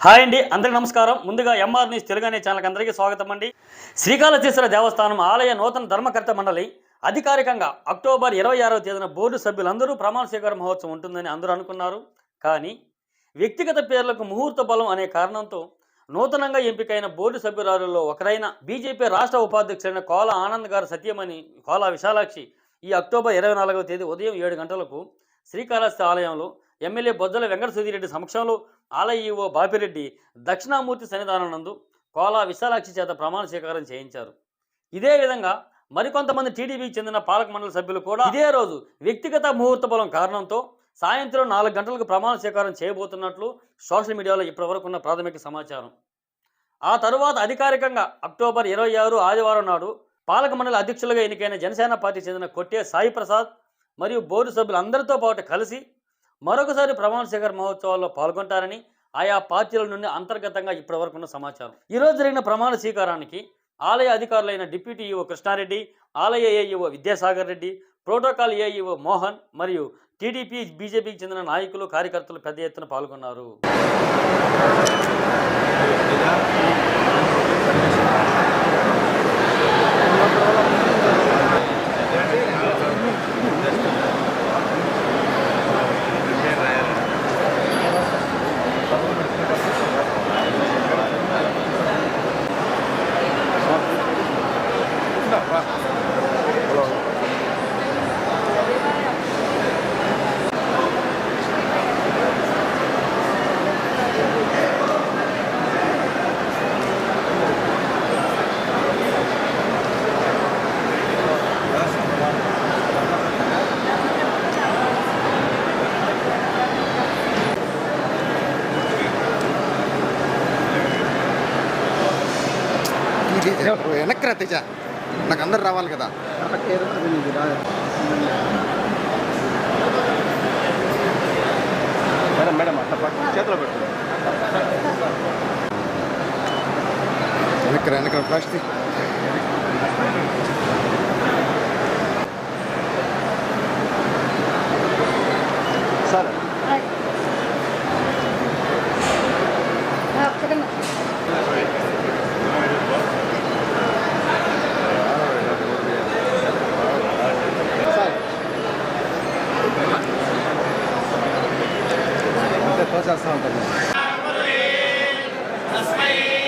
Hi అండి అందరికీ నమస్కారం. ముందుగా ఎంఆర్ న్యూస్ తెలుగు అనే ఛానల్కి అందరికీ స్వాగతం అండి. శ్రీకాళహస్తీశ్వర దేవస్థానం ఆలయ నూతన ధర్మకర్త మండలి అధికారికంగా అక్టోబర్ ఇరవై ఆరవ తేదీన బోర్డు సభ్యులందరూ ప్రమాణ స్వీకార మహోత్సవం ఉంటుందని అందరూ అనుకున్నారు. కానీ వ్యక్తిగత పేర్లకు ముహూర్త బలం అనే కారణంతో నూతనంగా ఎంపికైన బోర్డు సభ్యురాలలో ఒకరైన బీజేపీ రాష్ట్ర ఉపాధ్యక్షులైన కోల ఆనంద్ గారు సత్యమని కోల విశాలాక్షి ఈ అక్టోబర్ ఇరవై నాలుగవ తేదీ ఉదయం ఏడు గంటలకు శ్రీకాళహస్తి ఆలయంలో ఎమ్మెల్యే బొజ్జల వెంకట సుధీరెడ్డి సమక్షంలో ఆలయ ఈవో బాపిరెడ్డి దక్షిణామూర్తి సన్నిధానం నందు కోలా విశాలాక్షి చేత ప్రమాణ స్వీకారం చేయించారు. ఇదే విధంగా మరికొంతమంది టీడీపీకి చెందిన పాలక మండలి సభ్యులు కూడా ఇదే రోజు వ్యక్తిగత ముహూర్త బలం కారణంతో సాయంత్రం నాలుగు గంటలకు ప్రమాణ స్వీకారం చేయబోతున్నట్లు సోషల్ మీడియాలో ఇప్పటివరకు ఉన్న ప్రాథమిక సమాచారం. ఆ తరువాత అధికారికంగా అక్టోబర్ ఇరవై ఆరు ఆదివారం నాడు పాలక మండలి అధ్యక్షులుగా ఎన్నికైన జనసేన పార్టీ చెందిన కొట్టే సాయి ప్రసాద్ మరియు బోర్డు సభ్యులందరితో పాటు కలిసి మరొకసారి ప్రమాణ శేఖర్ మహోత్సవాల్లో పాల్గొంటారని ఆయా పార్టీల నుండి అంతర్గతంగా ఇప్పటివరకు ఉన్న సమాచారం ఈరోజు జరిగిన ప్రమాణ స్వీకారానికి ఆలయ అధికారులైన డిప్యూటీ ఈఓ కృష్ణారెడ్డి ఆలయ AEO Vidyasagar Reddy protocol AEO Mohan మరియు టీడీపీ బీజేపీకి చెందిన నాయకులు కార్యకర్తలు పెద్ద ఎత్తున పాల్గొన్నారు. వెనక్కి తెజ. నాకు అందరు రావాలి కదా. మేడం మేడం అట్లా చేతిలో పెట్టు. వెనక్కి వెనక్కి రా Let's go. Let's